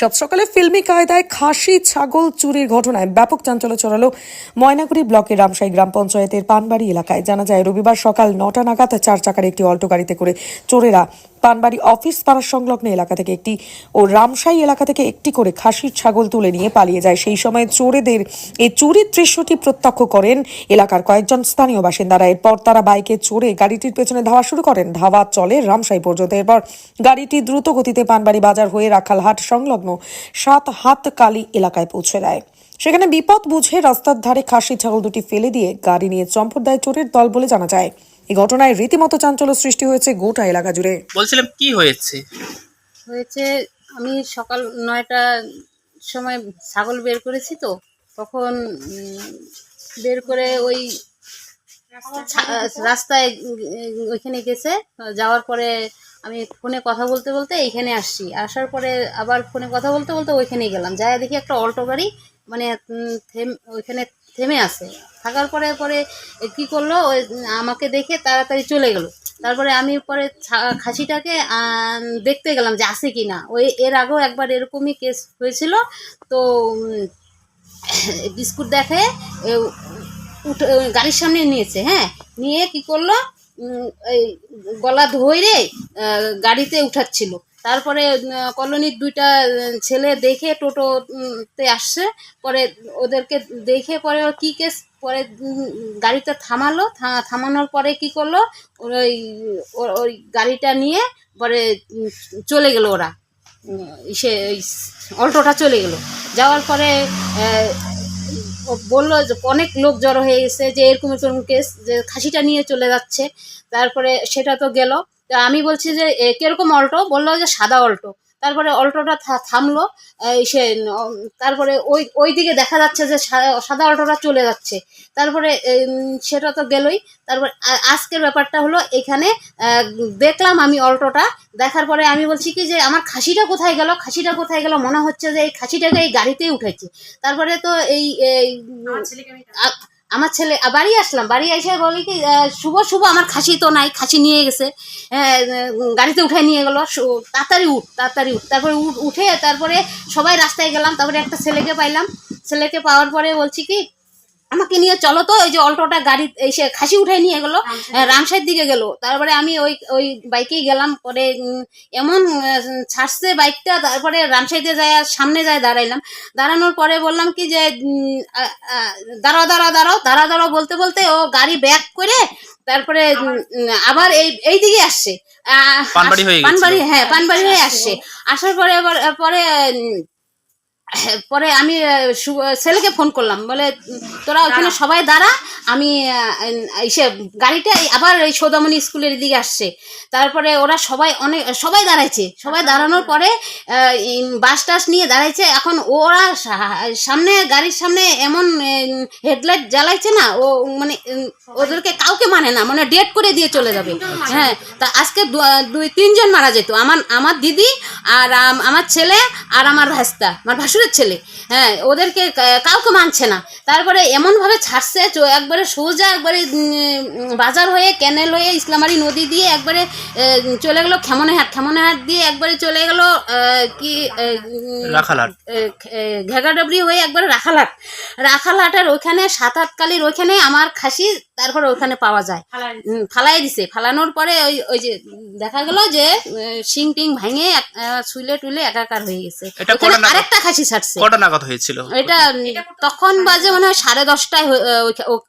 সাত সকালে ফিল্মি কায়দায় খাসি, ছাগল চুরির ঘটনায় ব্যাপক চাঞ্চল্য ছড়ালো ময়নাগুড়ি ব্লকের রামশাহী গ্রাম পঞ্চায়েতের পানবাড়ি এলাকায়। জানা যায়, রবিবার সকাল নটা নাগাদ চার চাকার একটি অল্টো গাড়িতে করে চোরেরা পানবাড়ি অফিস পাড়ার সংলগ্ন এলাকা থেকে একটি ও রামসাই এলাকা থেকে একটি করে খাসির ছাগল তুলে নিয়ে পালিয়ে যায়। সেই সময় চোরেদের এই চুরির দৃশ্যটি প্রত্যক্ষ করেন এলাকার কয়েকজন স্থানীয় বাসিন্দারা। এরপর তারা বাইকে চড়ে গাড়িটির পেছনে ধাওয়া শুরু করেন। ধাওয়া চলে রামসাই পর্যন্ত। এরপর গাড়িটি দ্রুত গতিতে পানবাড়ি বাজার হয়ে রাখালহাট সংলগ্ন সাত হাত কালী এলাকায় পৌঁছে দেয়। সেখানে বিপদ বুঝে রাস্তার ধারে খাসি ছাগল দুটি ফেলে দিয়ে গাড়ি নিয়ে চম্পট দেয় চোরের দল বলে জানা যায়। এই ঘটনায় রীতিমতো চাঞ্চল্য সৃষ্টি হয়েছে গোটা এলাকা জুড়ে। বলছিলাম কি হয়েছে? হয়েছে আমি সকাল নয়টা সময় ছাগল বের করেছি তো তখন বের করে ওই ছা- রাস্তায় ওইখানে গেছে যাওয়ার পরে আমি ফোনে কথা বলতে বলতে এইখানে আসছি। আসার পরে আবার ফোনে কথা বলতে বলতে ওইখানেই গেলাম। যাই দেখি একটা অল্টো গাড়ি মানে থেম, ওইখানে থেমে আসে থাকার পরে পরে কি করল, ওই, আমাকে দেখে তাড়াতাড়ি চলে গেল। তারপরে আমি পরে খাসিটাকে দেখতে গেলাম যে আসে কি না ওই, এর আগেও একবার এরকমই কেস হয়েছিল। তো বিস্কুট দেখে উঠে গাড়ির সামনে নিয়েছে হ্যাঁ? নিয়ে কি করল এই গলা ধরে গাড়িতে উঠাচ্ছিল। তারপরে কলোনির দুইটা ছেলে দেখে টোটোতে আসছে। পরে ওদেরকে দেখে পরে কি কেস, পরে গাড়িটা থামালো। থামানোর পরে কি করল? ওই ওই গাড়িটা নিয়ে পরে চলে গেল ওরা। সে ওই অল্টোটা চলে গেল। যাওয়ার পরে বলল যে, অনেক লোক জড়ো হয়ে গেছে যে, এরকম এরকম কেস, যে, খাসিটা নিয়ে চলে যাচ্ছে। তারপরে সেটা তো গেল। তা আমি বলছি যে কীরকম অল্টো? বলল যে সাদা অল্টো। তারপরে অল্টোটা থামলো। এই সে তারপরে ওই ওই দিকে দেখা যাচ্ছে যে সাদা অল্টোটা চলে যাচ্ছে। তারপরে সেটা তো গেলই। তারপরে আজকের ব্যাপারটা হলো এখানে দেখলাম আমি অল্টোটা। দেখার পরে আমি বলছি কি যে আমার খাসিটা কোথায় গেল? খাসিটা কোথায় গেল? মনে হচ্ছে যে এই খাসিটাকে এই গাড়িতেই উঠেছে। তারপরে তো এই আমার ছেলে বাড়ি আসলাম, বাড়ি এসে বলি কি শুভ শুভ, আমার খাসি তো নাই, খাসি নিয়ে গেছে। গাড়িতে উঠে নিয়ে গেলো তাড়াতাড়ি উঠ তাড়াতাড়ি উঠ। তারপরে উঠ, উঠে তারপরে সবাই রাস্তায় গেলাম, তারপরে একটা ছেলেকে পাইলাম। ছেলেকে পাওয়ার পরে বলছি কি আমাকে নিয়ে চলো তো ওই যে অল্টোটা গাড়ি এসে খাসি উঠে নিয়ে গেলো রামসাইয়ের দিকে। গেল। তারপরে আমি ওই ওই বাইকেই গেলাম পরে এমন ছাড়ছে বাইকটা তারপরে রামসাইতে যায় সামনে যায় দাঁড়াইলাম। দাঁড়ানোর পরে বললাম কি যে দাঁড়াও দাঁড়াও দাঁড়াও দাঁড়া দাঁড়াও বলতে বলতে ও গাড়ি ব্যাক করে তারপরে আবার এই এই দিকে আসছে। আহ, পানবাড়ি হয়ে। পানবাড়ি হ্যাঁ পানবাড়ি হয়ে আসছে। আসার পরে এবার পরে পরে আমি ছেলেকে ফোন করলাম। বলে তোরা ওখানে সবাই দাঁড়া আমি এসে গাড়িটা আবার এই সৌদামণি স্কুলের দিকে আসছে। তারপরে ওরা সবাই অনেক সবাই দাঁড়াইছে। সবাই দাঁড়ানোর পরে বাস টাস নিয়ে দাঁড়াইছে। এখন ওরা সামনে গাড়ির সামনে এমন হেডলাইট জ্বালাইছে না ও মানে ওদেরকে কাউকে মানে না মানে ডেট করে দিয়ে চলে যাবে। হ্যাঁ তা আজকে দুই তিনজন মারা যেত। আমার আমার দিদি আর আমার ছেলে আর আমার ভাস্তা। আমার ভাসুরের ছেলে। হ্যাঁ ওদেরকে কাউকে মানছে না। তারপরে এমনভাবে ছাড়ছে একবারে সোজা একবারে বাজার হয়ে ক্যানেল হয়ে ইসলামারি নদী দিয়ে একবারে চলে গেলো খেমনেহাট খেমনেহাট দিয়ে একবারে চলে গেলো কি রাখালহাট। ঘেগাডাবড়ি হয়ে একবারে রাখালহাট রাখালহাটের ওইখানে সাত আট কালির ওইখানে আমার খাসি তারপরে ওইখানে পাওয়া যায়। ফালাই দিছে। ফালানোর পরে ওই ওই যে দেখা গেল যে শিং টিং ভাঙে এক- আহ, টুলে একাকার হয়ে গেছে? আরেকটা খাসি ছাড়ছে। কটা নাগাদ হয়েছিল? এটা তখন বাজে মনে হয় সাড়ে দশটায়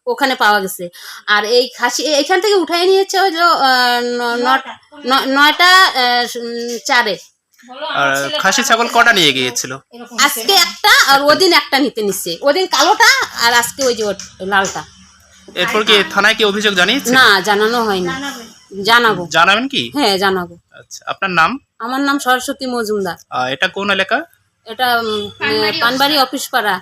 ওখানে পাওয়া গেছে। আর এই খাসি এখান থেকে উঠাই নিয়েছে ন- নয়টা। চারে। খাসি ছাগল কটা নিয়ে গিয়েছিল? আজকে একটা আর ওদিন একটা নিতে নিচ্ছে ওদিন কালোটা আর আজকে ওই যে লালটা। এরপর কি থানায় কি অভিযোগ জানিয়েছে? না জানানো হয়নি। জানাব। জানাবেন কি? হ্যাঁ জানাব। আচ্ছা আপনার নাম? আমার নাম সরস্বতী মজুমদার। এটা কোন এলাকা? এটা পানবাড়ি অফিস পাড়া।